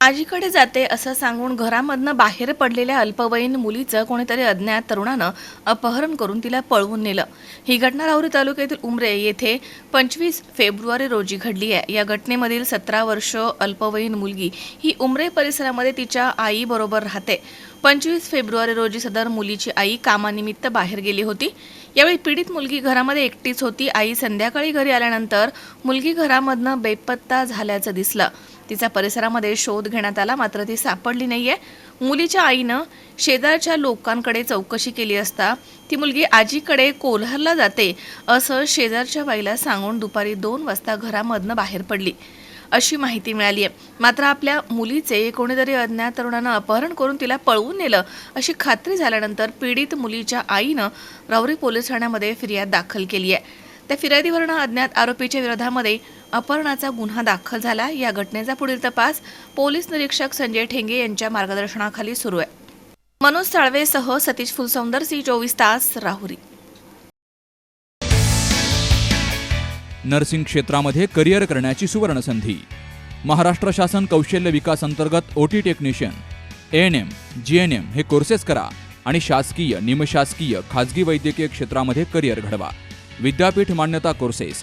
आजीकडे जाते असं सांगून घरामधनं बाहेर पडलेल्या अल्पवयीन मुलीचं कोणीतरी अज्ञात तरुणानं अपहरण करून तिला पळवून नेलं. ही घटना राहुरी तालुक्यातील उमरे येथे पंचवीस फेब्रुवारी रोजी घडली आहे. या घटनेमधील सतरा वर्ष अल्पवयीन मुलगी ही उमरे परिसरामध्ये तिच्या आईबरोबर राहते. पंचवीस फेब्रुवारी रोजी सदर मुलीची आई कामानिमित्त बाहेर गेली होती. यावेळी पीडित मुलगी घरामध्ये एकटीच होती. आई संध्याकाळी घरी आल्यानंतर मुलगी घरामधनं बेपत्ता झाल्याचं दिसलं. तिचा परिसरामध्ये शोध घेण्यात आला मात्र ती सापडली नाहीये. मुलीच्या आईनं शेजारच्या लोकांकडे चौकशी केली असता ती मुलगी आजीकडे कोल्हारला जाते असं शेजारच्या बाईला सांगून दुपारी दोन वाजता घरामधनं बाहेर पडली. अशी माहिती मिळाली आहे मात्र आपल्या मुलीचे कोणीतरी अज्ञात तरुणानं अपहरण करून तिला पळवून नेलं अशी खात्री झाल्यानंतर पीडित मुलीच्या आईनं रावरी पोलीस ठाण्यामध्ये फिर्याद दाखल केली आहे त्या फिर्यादीवरनं अज्ञात आरोपीच्या विरोधामध्ये अपहरणाचा गुन्हा दाखल झाला. या घटनेचा पुढील तपास पोलीस निरीक्षक संजय ठेंगे यांच्या मार्गदर्शनाखाली सुरू आहे. मनोज साळवेसह सतीश फुलसौंदर सी चोवीस तास राहुरी. नर्सिंग क्षेत्रामध्ये करिअर करण्याची सुवर्णसंधी. महाराष्ट्र शासन कौशल्य विकास अंतर्गत O T technician N M G N M हे कोर्सेस करा आणि शासकीय निमशासकीय खाजगी वैद्यकीय क्षेत्रामध्ये करिअर घडवा. विद्यापीठ मान्यता कोर्सेस